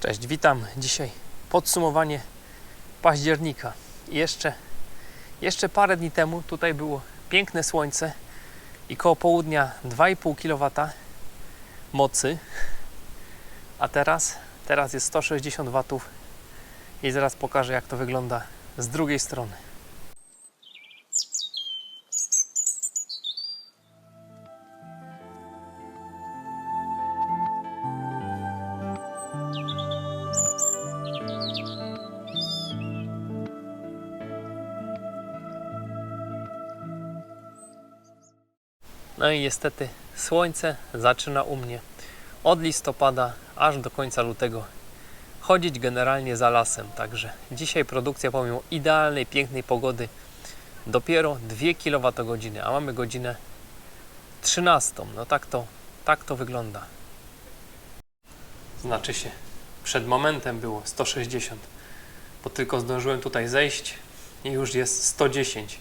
Cześć, witam. Dzisiaj podsumowanie października. Jeszcze, jeszcze parę dni temu tutaj było piękne słońce i koło południa 2,5 kW mocy, a teraz, teraz jest 160 W i zaraz pokażę jak to wygląda z drugiej strony. No i niestety słońce zaczyna u mnie od listopada aż do końca lutego chodzić generalnie za lasem. Także dzisiaj produkcja pomimo idealnej, pięknej pogody dopiero 2 kWh, a mamy godzinę 13. No tak to, tak to wygląda. Znaczy się, przed momentem było 160, bo tylko zdążyłem tutaj zejść i już jest 110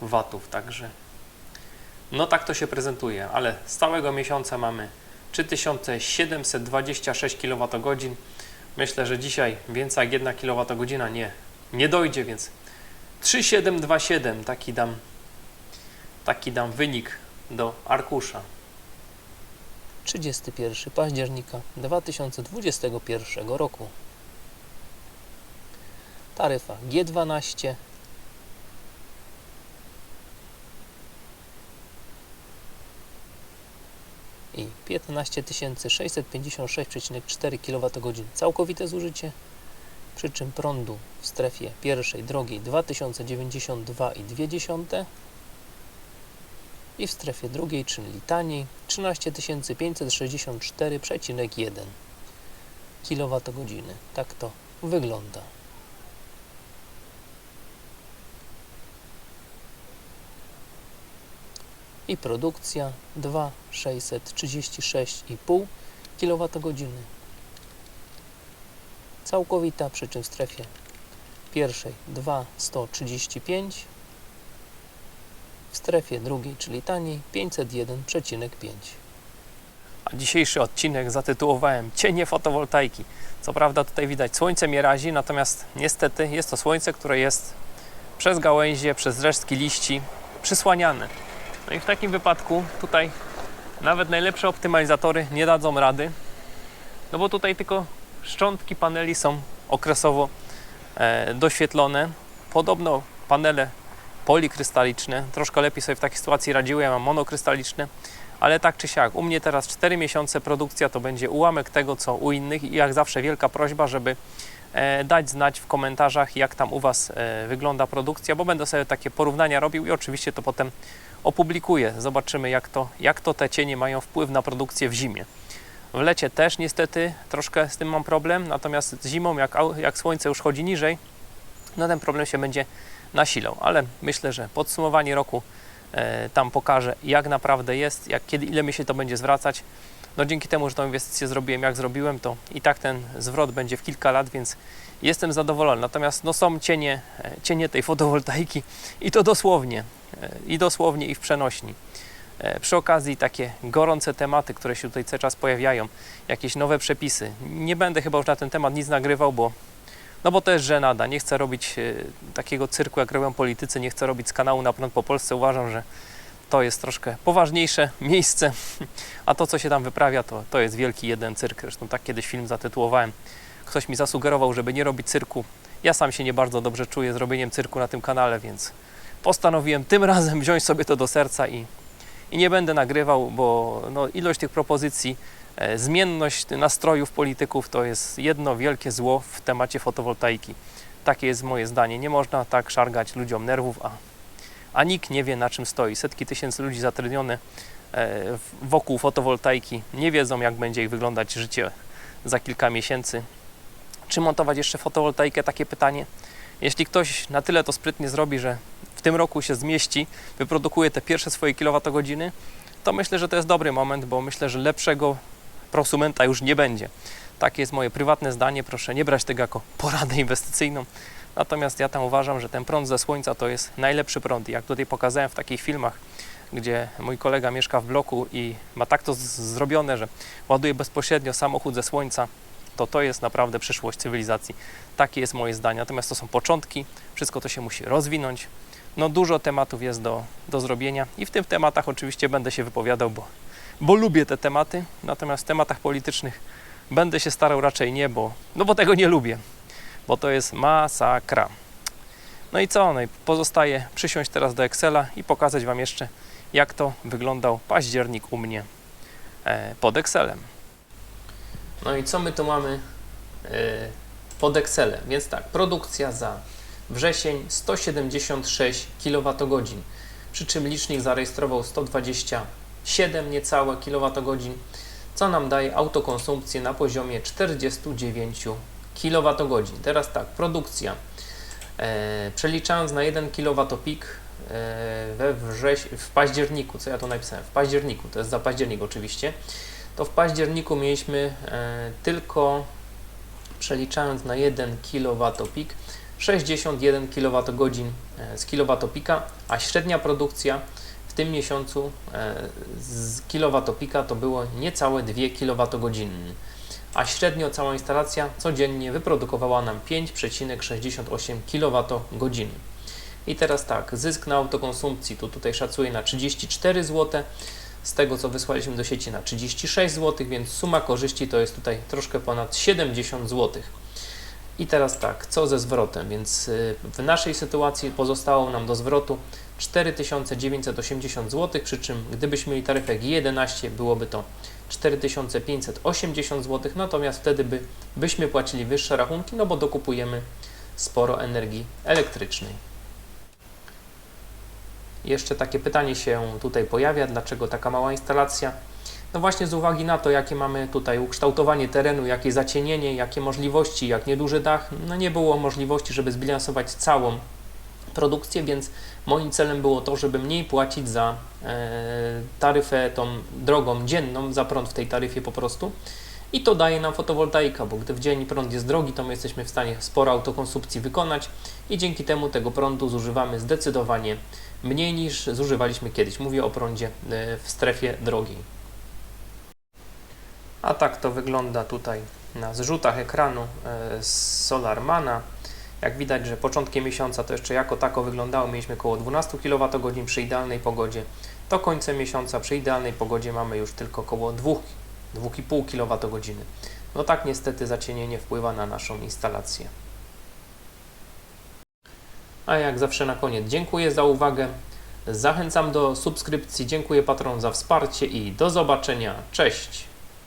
watów, także no tak to się prezentuje, ale z całego miesiąca mamy 3726 kWh. Myślę, że dzisiaj więcej jak 1 kWh nie, nie dojdzie, więc 3727 taki dam, taki dam wynik do arkusza. 31 października 2021 roku. Taryfa G12 i 15 656,4 kWh całkowite zużycie, przy czym prądu w strefie pierwszej drogiej 2092,2 i w strefie drugiej, czyli taniej 13 564,1 kWh. Tak to wygląda. I produkcja 2,636,5 kWh. Całkowita, przy czym w strefie pierwszej 2,135, w strefie drugiej, czyli taniej 501,5. A dzisiejszy odcinek zatytułowałem Cienie fotowoltaiki. Co prawda tutaj widać słońce mnie razi, natomiast niestety jest to słońce, które jest przez gałęzie, przez resztki liści przysłaniane. No i w takim wypadku tutaj nawet najlepsze optymalizatory nie dadzą rady, no bo tutaj tylko szczątki paneli są okresowo e, doświetlone. Podobno panele polikrystaliczne, troszkę lepiej sobie w takiej sytuacji radziły, ja mam monokrystaliczne, ale tak czy siak, u mnie teraz 4 miesiące produkcja to będzie ułamek tego, co u innych i jak zawsze wielka prośba, żeby e, dać znać w komentarzach, jak tam u Was e, wygląda produkcja, bo będę sobie takie porównania robił i oczywiście to potem opublikuję. Zobaczymy, jak to, jak to te cienie mają wpływ na produkcję w zimie. W lecie też niestety troszkę z tym mam problem, natomiast zimą, jak, jak słońce już chodzi niżej, no ten problem się będzie nasilał. Ale myślę, że podsumowanie roku e, tam pokaże, jak naprawdę jest, jak, kiedy, ile mi się to będzie zwracać. No dzięki temu, że tą inwestycję zrobiłem, jak zrobiłem, to i tak ten zwrot będzie w kilka lat, więc jestem zadowolony. Natomiast no, są cienie, e, cienie tej fotowoltaiki i to dosłownie, i dosłownie, i w przenośni. E, Przy okazji takie gorące tematy, które się tutaj cały czas pojawiają, jakieś nowe przepisy. Nie będę chyba już na ten temat nic nagrywał, bo, no bo jest żenada. Nie chcę robić e, takiego cyrku, jak robią politycy, nie chcę robić z kanału na prąd po Polsce. Uważam, że to jest troszkę poważniejsze miejsce, a to, co się tam wyprawia, to, to jest wielki jeden cyrk. Zresztą tak kiedyś film zatytułowałem. Ktoś mi zasugerował, żeby nie robić cyrku. Ja sam się nie bardzo dobrze czuję z robieniem cyrku na tym kanale, więc postanowiłem tym razem wziąć sobie to do serca i, i nie będę nagrywał, bo no, ilość tych propozycji, e, zmienność nastrojów polityków to jest jedno wielkie zło w temacie fotowoltaiki. Takie jest moje zdanie. Nie można tak szargać ludziom nerwów, a, a nikt nie wie na czym stoi. Setki tysięcy ludzi zatrudnione e, wokół fotowoltaiki nie wiedzą, jak będzie ich wyglądać życie za kilka miesięcy. Czy montować jeszcze fotowoltaikę? Takie pytanie. Jeśli ktoś na tyle to sprytnie zrobi, że w tym roku się zmieści, wyprodukuje te pierwsze swoje kilowatogodziny, to myślę, że to jest dobry moment, bo myślę, że lepszego prosumenta już nie będzie. Takie jest moje prywatne zdanie. Proszę nie brać tego jako poradę inwestycyjną. Natomiast ja tam uważam, że ten prąd ze słońca to jest najlepszy prąd. Jak tutaj pokazałem w takich filmach, gdzie mój kolega mieszka w bloku i ma tak to zrobione, że ładuje bezpośrednio samochód ze słońca to to jest naprawdę przyszłość cywilizacji. Takie jest moje zdanie. Natomiast to są początki, wszystko to się musi rozwinąć. No dużo tematów jest do, do zrobienia i w tych tematach oczywiście będę się wypowiadał, bo, bo lubię te tematy, natomiast w tematach politycznych będę się starał raczej nie, bo, no bo tego nie lubię, bo to jest masakra. No i co? No i pozostaje przysiąść teraz do Excela i pokazać Wam jeszcze, jak to wyglądał październik u mnie e, pod Excelem. No i co my tu mamy e, pod Excelem? Więc tak, produkcja za wrzesień 176 kWh, przy czym licznik zarejestrował 127 niecałe kWh, co nam daje autokonsumpcję na poziomie 49 kWh. Teraz tak, produkcja. E, przeliczając na 1 kWp e, we wrześ w październiku, co ja tu napisałem, w październiku, to jest za październik oczywiście, to w październiku mieliśmy e, tylko przeliczając na 1 kWp 61 kWh e, z kilowatopika, a średnia produkcja w tym miesiącu e, z kilowatopika to było niecałe 2 kWh, a średnio cała instalacja codziennie wyprodukowała nam 5,68 kWh. I teraz tak, zysk na autokonsumpcji to tutaj szacuję na 34 zł, z tego co wysłaliśmy do sieci na 36 zł, więc suma korzyści to jest tutaj troszkę ponad 70 zł. I teraz tak, co ze zwrotem? Więc y, w naszej sytuacji pozostało nam do zwrotu 4980 zł, przy czym gdybyśmy mieli taryfę G11 byłoby to 4580 zł, natomiast wtedy by, byśmy płacili wyższe rachunki, no bo dokupujemy sporo energii elektrycznej. Jeszcze takie pytanie się tutaj pojawia, dlaczego taka mała instalacja? No właśnie z uwagi na to, jakie mamy tutaj ukształtowanie terenu, jakie zacienienie, jakie możliwości, jak nieduży dach, no nie było możliwości, żeby zbilansować całą produkcję, więc moim celem było to, żeby mniej płacić za e, taryfę tą drogą dzienną, za prąd w tej taryfie po prostu. I to daje nam fotowoltaika, bo gdy w dzień prąd jest drogi, to my jesteśmy w stanie sporo autokonsumpcji wykonać i dzięki temu tego prądu zużywamy zdecydowanie mniej niż zużywaliśmy kiedyś. Mówię o prądzie e, w strefie drogiej. A tak to wygląda tutaj na zrzutach ekranu e, z Solarmana. Jak widać, że początkiem miesiąca to jeszcze jako tako wyglądało, mieliśmy około 12 kWh przy idealnej pogodzie. To końcem miesiąca przy idealnej pogodzie mamy już tylko około 2, 2,5 kWh. No tak niestety zacienienie wpływa na naszą instalację. A jak zawsze na koniec dziękuję za uwagę. Zachęcam do subskrypcji, dziękuję patronom za wsparcie i do zobaczenia. Cześć!